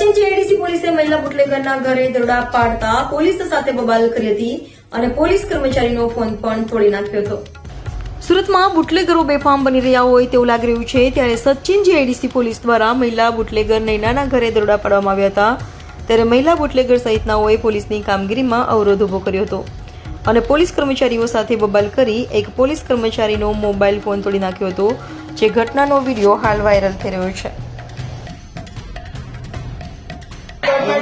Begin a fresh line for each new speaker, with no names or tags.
નૈનાના ઘરે દરોડા પાડતા પોલીસ સાથે બબાલ કરી હતી અને પોલીસ કર્મચારીનો ફોન પણ તોડી નાખ્યો હતો. સુરતમાં બુટલેગરો બેફામ બની રહ્યા હોય તેવું લાગી રહ્યું છે ત્યારે સચિન જીઆઈડીસી પોલીસ દ્વારા મહિલા બુટલેગર નૈનાના ઘરે દરોડા પાડવામાં આવ્યા હતા. ત્યારે મહિલા બુટલેગર સહિતનાઓએ પોલીસની કામગીરીમાં અવરોધ ઊભો કર્યો હતો અને પોલીસ કર્મચારીઓ સાથે બબાલ કરી એક પોલીસ કર્મચારીનો મોબાઈલ ફોન તોડી નાખ્યો હતો. જે ઘટનાનો વીડિયો હાલ વાયરલ થઈ રહ્યો છે.